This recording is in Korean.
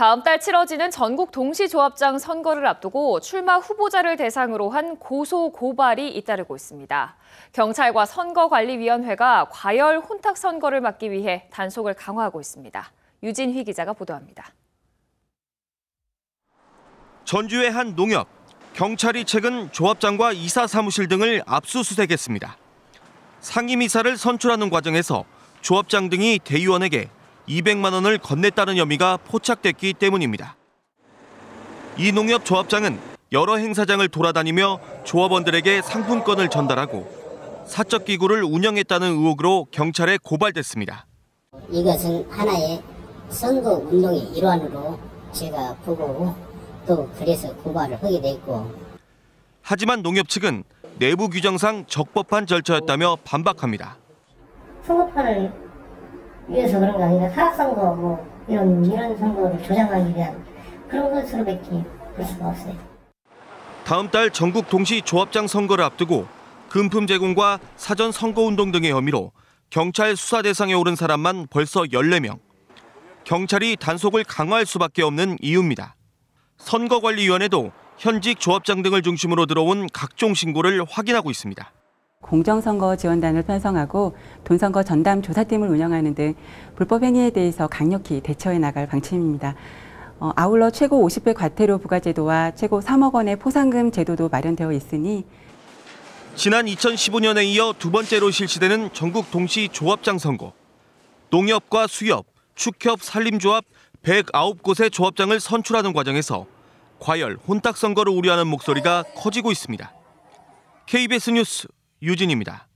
다음 달 치러지는 전국 동시조합장 선거를 앞두고 출마 후보자를 대상으로 한 고소 고발이 잇따르고 있습니다. 경찰과 선거관리위원회가 과열 혼탁 선거를 막기 위해 단속을 강화하고 있습니다. 유진휘 기자가 보도합니다. 전주의 한 농협, 경찰이 최근 조합장과 이사 사무실 등을 압수수색했습니다. 상임이사를 선출하는 과정에서 조합장 등이 대의원에게 200만 원을 건넸다는 혐의가 포착됐기 때문입니다. 이 농협 조합장은 여러 행사장을 돌아다니며 조합원들에게 상품권을 전달하고 사적 기구를 운영했다는 의혹으로 경찰에 고발됐습니다. 이것은 하나의 선거 운동의 일환으로 제가 보고 또 그래서 고발을 하게 됐고 하지만 농협 측은 내부 규정상 적법한 절차였다며 반박합니다. 선거판을 위해서 그런 거 아니라 사선거 뭐 이런 이런 선거를 조장하기 위한 그런 것으로밖에 볼 수가 없어요. 다음 달 전국 동시 조합장 선거를 앞두고 금품 제공과 사전 선거 운동 등의 혐의로 경찰 수사 대상에 오른 사람만 벌써 14명. 경찰이 단속을 강화할 수밖에 없는 이유입니다. 선거관리위원회도 현직 조합장 등을 중심으로 들어온 각종 신고를 확인하고 있습니다. 공정선거 지원단을 편성하고 돈선거 전담 조사팀을 운영하는 등 불법 행위에 대해서 강력히 대처해 나갈 방침입니다. 어, 아울러 최고 50배 과태료 부과제도와 최고 3억 원의 포상금 제도도 마련되어 있으니 지난 2015년에 이어 두 번째로 실시되는 전국 동시 조합장 선거. 농협과 수협, 축협, 산림조합 109곳의 조합장을 선출하는 과정에서 과열, 혼탁 선거를 우려하는 목소리가 커지고 있습니다. KBS 뉴스 유진입니다.